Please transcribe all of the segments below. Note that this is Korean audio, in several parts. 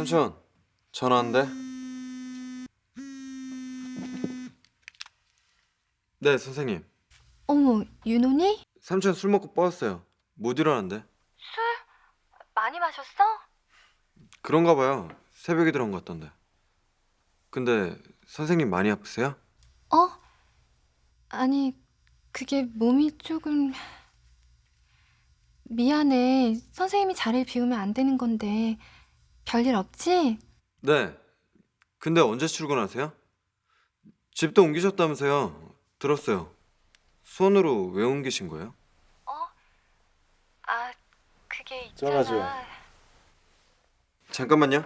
삼촌 전화 왔는데 네 선생님 어머, 윤호니? 삼촌 술 먹고 뻗었어요 못 일어난대 많이 마셨어? 그런가 봐요 새벽에 들어온 것 같던데 근데 선생님 많이 아프세요? 어? 아니, 그게 몸이 조금... 미안해. 선생님이 자리를 비우면 안 되는 건데 별일 없지? 네 근데 언제 출근하세요? 집도 옮기셨다면서요 들었어요 수원으로 왜 옮기신 거예요? 아, 그게 전화 줘요. 잠깐만요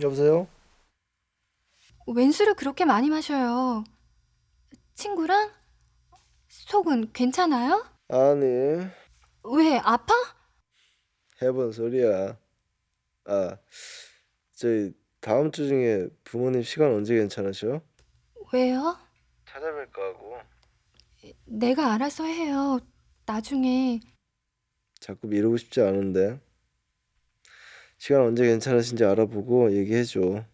여보세요? 웬 술을 그렇게 많이 마셔요? 친구랑? 속은 괜찮아요? 아니 왜, 아파? 해본 소리야 아 저희 다음 주 중에 부모님 시간 언제 괜찮으셔? 왜요? 찾아뵐까 하고 내가 알아서 해요. 나중에 자꾸 미루고 싶지 않은데 시간 언제 괜찮으신지 알아보고 얘기해줘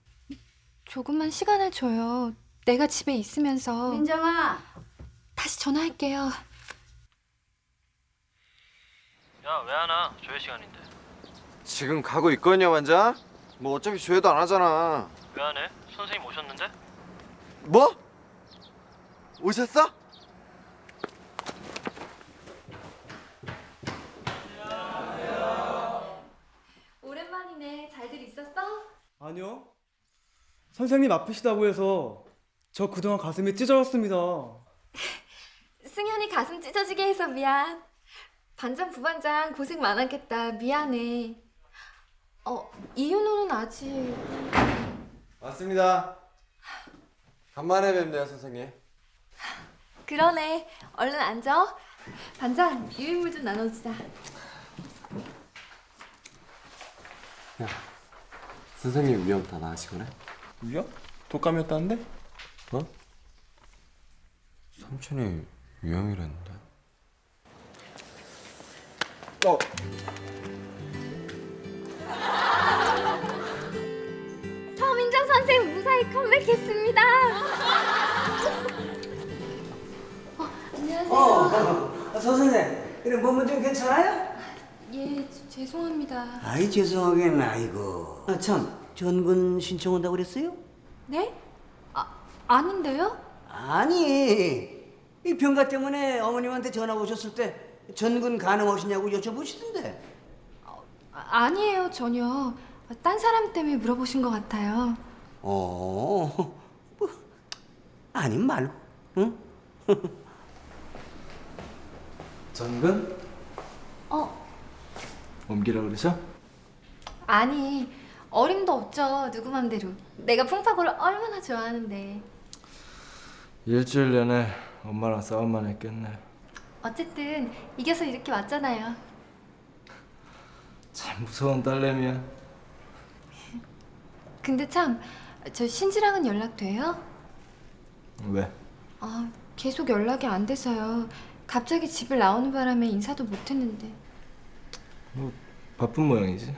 조금만 시간을 줘요. 내가 집에 있으면서 민정아, 다시 전화할게요. 야 왜 안 와? 조회 시간인데 지금 가고 있거든요 완자 뭐 어차피 조회도 안 하잖아 왜 안 해? 선생님 오셨는데? 뭐? 오셨어? 오랜만이네. 잘들 있었어? 아니요. 선생님 아프시다고 해서 저 그동안 가슴이 찢어졌습니다. 승현이 가슴 찢어지게 해서 미안. 반장 부반장 고생 많았겠다. 미안해. 어, 이윤호는 아직 맞습니다 간만에 뵙네요 선생님 그러네. 얼른 앉아. 반장 유인물 좀 나눠주자. 선생님 위험 다 나으시거네 위요? 독감이었다는데? 어? 삼촌이 위험이랬는데 어 서민정 선생 무사히 컴백했습니다. 어, 안녕하세요. 아, 선생님, 이런 몸은 좀 괜찮아요? 예, 지- 죄송합니다. 아이 죄송하겠네, 아이고. 아, 참, 전군 신청한다고 그랬어요? 네? 아, 아닌데요? 아니, 이 병가 때문에 어머님한테 전화 오셨을 때 전군 가능하시냐고 여쭤보시던데. 아, 아니에요, 전혀. 딴 사람 때문에 물어보신 것 같아요. 어, 뭐, 아님 말고, 응? 전근? 어, 옮기라 그러셔? 아니, 어림도 없죠, 누구 맘대로. 내가 풍파고를 얼마나 좋아하는데. 일주일 내내 엄마랑 싸움만 했겠네. 어쨌든 이겨서 이렇게 왔잖아요. 참 무서운 딸내미야. 근데 참, 저 신지랑은 연락돼요? 왜? 아, 계속 연락이 안 돼서요. 갑자기 집을 나오는 바람에 인사도 못 했는데. 뭐 바쁜 모양이지.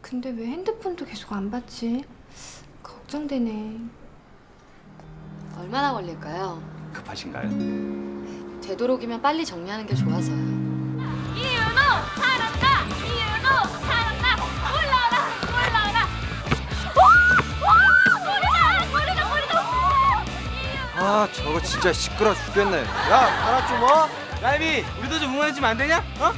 근데 왜 핸드폰도 계속 안 받지? 걱정되네. 얼마나 걸릴까요? 급하신가요? 되도록이면 빨리 정리하는 게 좋아서요. 아 저거 진짜 시끄러 죽겠네. 야 하나 좀 어? 라이비, 우리도 좀 응원해주면 안 되냐? 어?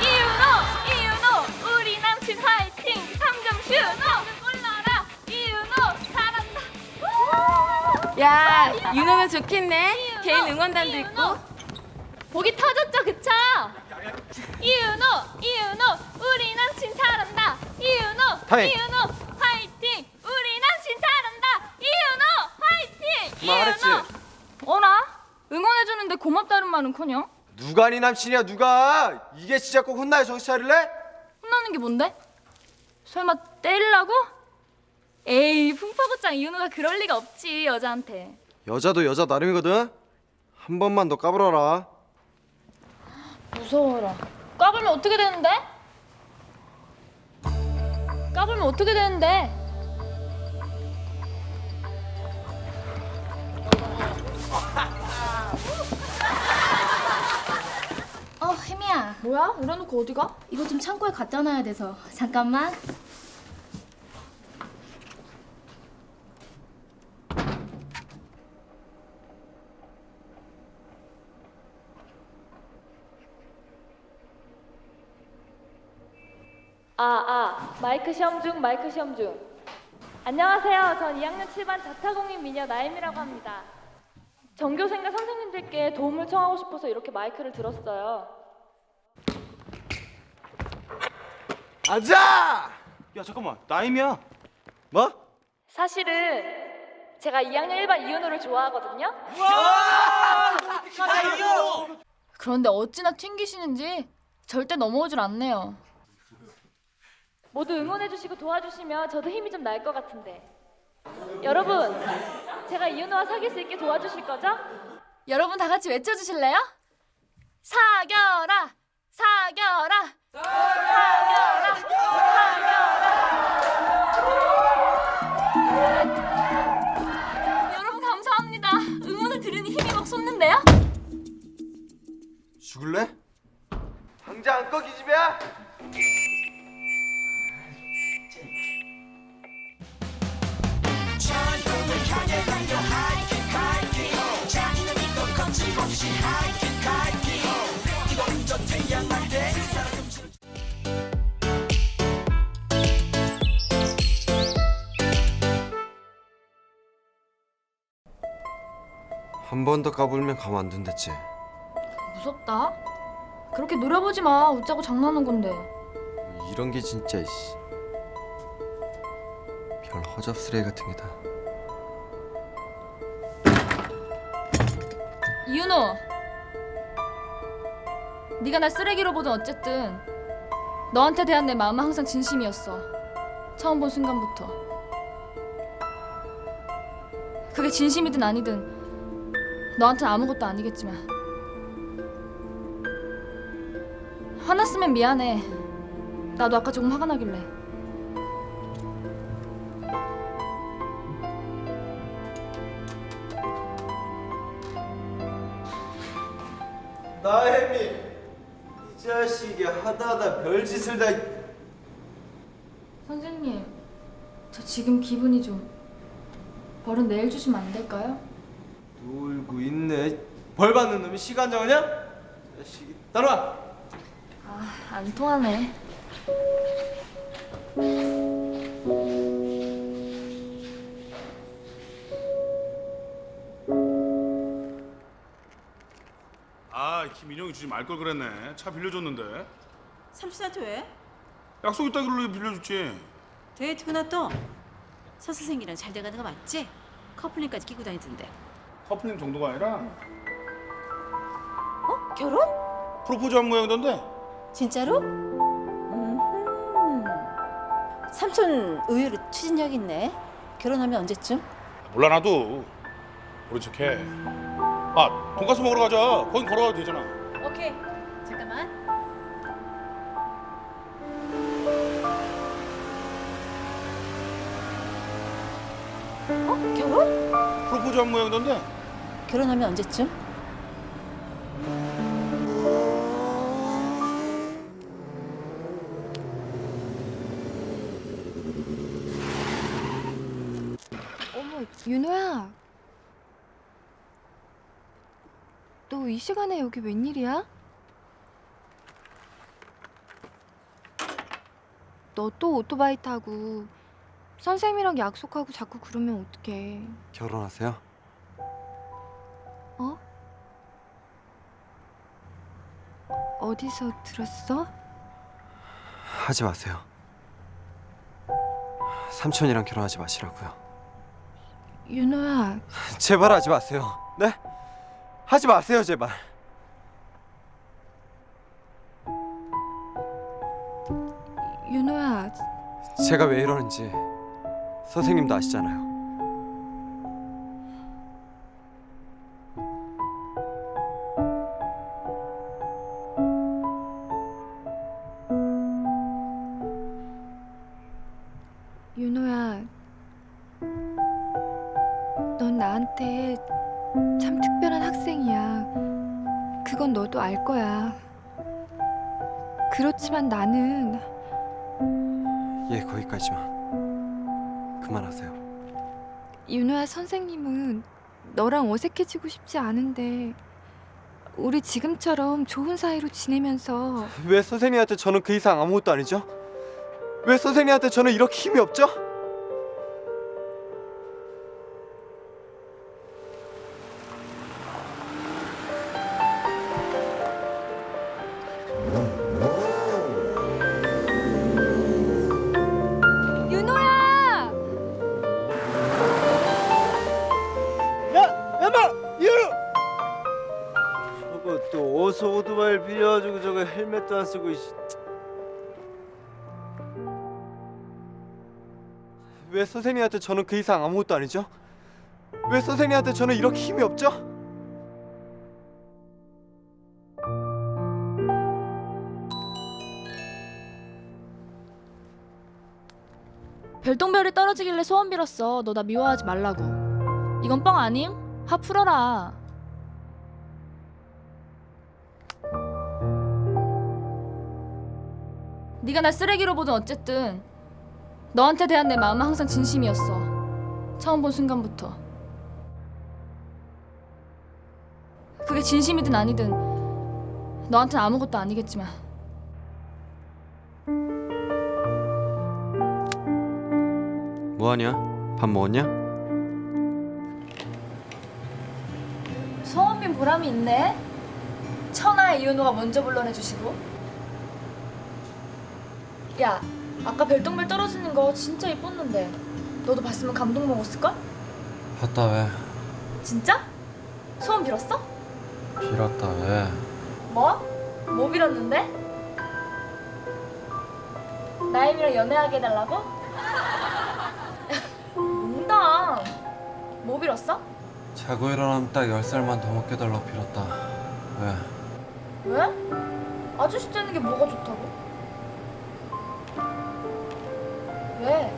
이윤호 이윤호 우리 남친 파이팅! 3점 슛 올라라. 이윤호 잘한다 야, 윤호면 좋겠네. 개인 응원단도 있고. 보기 터졌죠 그쵸? 이윤호 이윤호 우리 남친 잘한다 이윤호. 이윤호 파이팅 우리 남친 잘한다 이윤호 파이팅 말했지. 어라? 응원해주는데 고맙다는 말은커녕 누가 네 남친이야 누가 이게 진짜 꼭 혼나야 정신 차릴래? 혼나는 게 뭔데? 설마 때리려고? 에이 풍파고짱 이윤호가 그럴 리가 없지 여자한테 여자도 여자 나름이거든 한 번만 더 까불어라 무서워라 까불면 어떻게 되는데? 까불면 어떻게 되는데? 어, 혜미야. 뭐야? 이래놓고 어디 가? 이거 좀 창고에 갖다 놔야 돼서. 잠깐만. 아, 아, 마이크 시험 중, 마이크 시험 중. 안녕하세요. 전 2학년 7반 자타공인 미녀 나임이라고 합니다. 전교생과 선생님들께 도움을 청하고 싶어서 이렇게 마이크를 들었어요. 앉아! 야 잠깐만 나임이야. 뭐? 사실은 제가 2학년 1반 이윤호를 좋아하거든요. 그런데 어찌나 튕기시는지 절대 넘어오질 않네요. 모두 응원해주시고 도와주시면 저도 힘이 좀 날 것 같은데. 여러분, 제가 이윤호와 사귈 수 있게 도와주실 거죠? 여러분 다 같이 외쳐주실래요? 사겨라! 사겨라! 여러분 감사합니다. 응원을 들으니 힘이 막 솟는데요? 죽을래? 당장 안꺼 기집애야. 한 번 더 까불면 가만 안 둔댔지. 무섭다. 그렇게 노려보지 마. 웃자고 장난한 건데. 이런 게 진짜 이씨. 별 허접 쓰레기 같은 게다. 이윤호. 네가 날 쓰레기로 보든 어쨌든 너한테 대한 내 마음은 항상 진심이었어. 처음 본 순간부터. 그게 진심이든 아니든 너한텐 아무것도 아니겠지만 화났으면 미안해. 나도 아까 조금 화가 나길래. 나혜미 이 자식이 하다하다 별짓을 다. 선생님, 저 지금 기분이 좀 벌은 내일 주시면 안 될까요? 놀고 있네. 벌 받는 놈이 시간 정하냐? 자식이 따라와. 아, 안 통하네. 아 김인영이 주지 말 걸 그랬네 차 빌려줬는데 삼촌한테 왜? 약속 있다길래 빌려줬지 데이트구나 또. 서 선생이랑 잘 돼가는 거 맞지? 커플링까지 끼고 다니던데. 커플링 정도가 아니라 어? 결혼? 프로포즈 한 모양이던데 진짜로? 음흠. 삼촌 의외로 추진력 있네. 결혼하면 언제쯤? 몰라 나도 모른 척해 아 돈가스 먹으러 가자 거긴 걸어가도 되잖아 오케이. 잠깐만. 어? 결혼? 프로포즈 한 모양이던데 결혼하면 언제쯤? 어머, 윤호야. 너 이 시간에 여기 웬일이야? 너 또 오토바이 타고 선생님이랑 약속하고 자꾸 그러면 어떡해. 결혼하세요? 어디서 들었어? 하지 마세요. 삼촌이랑 결혼하지 마시라고요. 윤호야, 제발 하지 마세요. 네? 하지 마세요, 제발. 윤호야, 제가 왜 이러는지 선생님도 아시잖아요. 그렇지만 나는 예, 거기까지만. 그만하세요. 윤호야 선생님은 너랑 어색해지고 싶지 않은데 우리 지금처럼 좋은 사이로 지내면서 왜 선생님한테 저는 그 이상 아무것도 아니죠? 왜 선생님한테 저는 이렇게 힘이 없죠? 안 쓰고 이씨. 왜 선생님한테 저는 그 이상 아무것도 아니죠? 왜 선생님한테 저는 이렇게 힘이 없죠? 별똥별이 떨어지길래 소원 빌었어. 너 나 미워하지 말라고. 이건 뻥 아님? 화 풀어라. 네가 날 쓰레기로 보든 어쨌든 너한테 대한 내 마음은 항상 진심이었어. 처음 본 순간부터. 그게 진심이든 아니든 너한테는 아무것도 아니겠지만 뭐하냐? 밥 먹었냐? 소원빈 보람이 있네. 천하의 이은호가 먼저 불러내주시고. 야, 아까 별똥별 떨어지는 거 진짜 이뻤는데. 너도 봤으면 감동 먹었을걸? 봤다 왜? 진짜? 소원 빌었어? 빌었다 왜? 뭐? 뭐 빌었는데? 나임이랑 연애하게 해달라고? 농담. 뭐 빌었어? 자고 일어나면 딱 10살만 더 먹게 달라고 빌었다 왜? 왜? 아저씨 되는 게 뭐가 좋다고? 왜?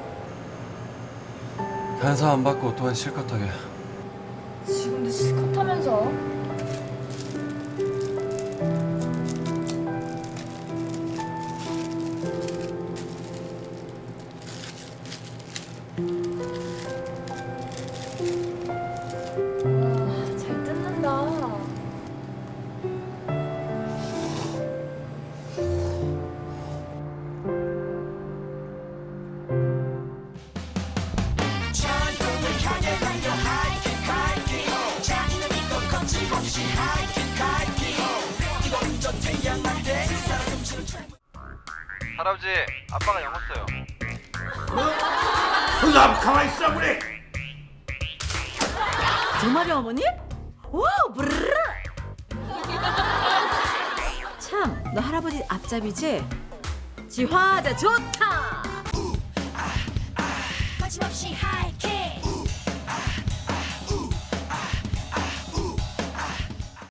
단서 안 받고 오토바이 실컷 타게 지금도 실컷 하면서 할아버지 아빠가 영어 써요 나 가만히 있어 그래. 정말요 어머니? 와 브르르 참너 할아버지 앞잡이지? 지화자 좋다 거침없이